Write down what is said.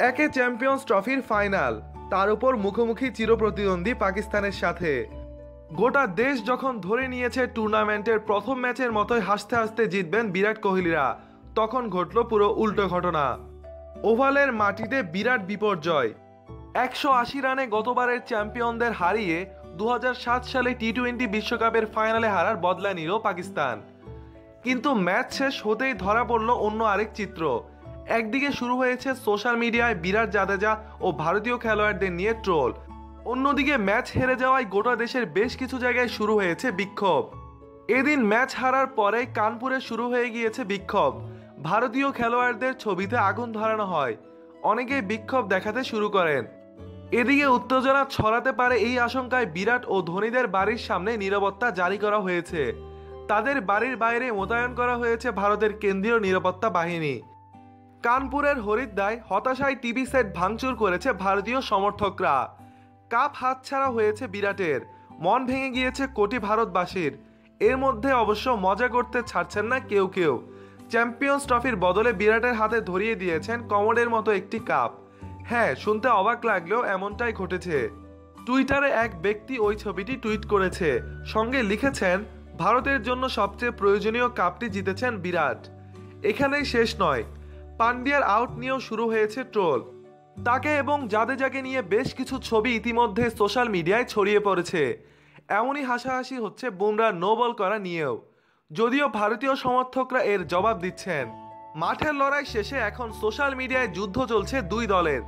একে চ্যাম্পিয়ন্স ট্রফির ফাইনাল তার উপর মুখোমুখি চিরপ্রতিদ্বন্দ্বী পাকিস্তানের সাথে। গোটা দেশ যখন ধরে নিয়েছে টুর্নামেন্টের প্রথম ম্যাচের মতোই হাসতে হাসতে জিতবেন বিরাট কোহলিরা, তখন ঘটল পুরো উল্টো ঘটনা। ওভালের মাটিতে বিরাট বিপর্যয়। একশো আশি রানে গতবারের চ্যাম্পিয়নদের হারিয়ে দু হাজার সাত সালে টি টোয়েন্টি বিশ্বকাপের ফাইনালে হারার বদলা নিল পাকিস্তান। কিন্তু ম্যাচ শেষ হতেই ধরা পড়ল অন্য আরেক চিত্র। একদিকে শুরু হয়েছে সোশ্যাল মিডিয়ায় বিরাট জাদেজা ও ভারতীয় খেলোয়াড়দের নিয়ে ট্রোল। অন্যদিকে ম্যাচ হেরে যাওয়ায় গোটা দেশের বেশ কিছু জায়গায় শুরু হয়েছে বিক্ষোভ। এদিন ম্যাচ হারার পরে কানপুরে শুরু হয়ে গিয়েছে বিক্ষোভ। ভারতীয় খেলোয়াড়দের ছবিতে আগুন ধরানো হয়। অনেকেই বিক্ষোভ দেখাতে শুরু করেন। এদিকে উত্তেজনা ছড়াতে পারে এই আশঙ্কায় বিরাট ও ধোনিদের বাড়ির সামনে নিরাপত্তা জারি করা হয়েছে। তাদের বাড়ির বাইরে মোতায়েন করা হয়েছে ভারতের কেন্দ্রীয় নিরাপত্তা বাহিনী। কানপুরের হরিদ্দায় হতাশায় টিভি সেট ভাঙচুর করেছে ভারতীয় সমর্থকরা। কাপ হাতছাড়া হয়েছে বিরাটের। মন ভেঙে গিয়েছে কোটি ভারতবাসীর। এর মধ্যে অবশ্য মজা করতে ছাড়ছেন না কেউ কেউ। চ্যাম্পিয়ন্স ট্রফির বদলে বিরাটের হাতে ধরিয়ে দিয়েছেন কমোডের মতো একটি কাপ। হ্যাঁ শুনতে অবাক লাগলেও এমনটাই ঘটেছে। টুইটারে এক ব্যক্তি ওই ছবিটি টুইট করেছে। সঙ্গে লিখেছেন, ভারতের জন্য সবচেয়ে প্রয়োজনীয় কাপটি জিতেছেন বিরাট। এখানেই শেষ নয়। পান্ডিয়ার আউট নিয়েও শুরু হয়েছে ট্রোল। তাকে এবং জাদেজাকে নিয়ে বেশ কিছু ছবি ইতিমধ্যে সোশ্যাল মিডিয়ায় ছড়িয়ে পড়েছে। এমনই হাসাহাসি হচ্ছে বুমরা নো বল করা নিয়েও। যদিও ভারতীয় সমর্থকরা এর জবাব দিচ্ছেন। মাঠের লড়াই শেষে এখন সোশ্যাল মিডিয়ায় যুদ্ধ চলছে দুই দলের।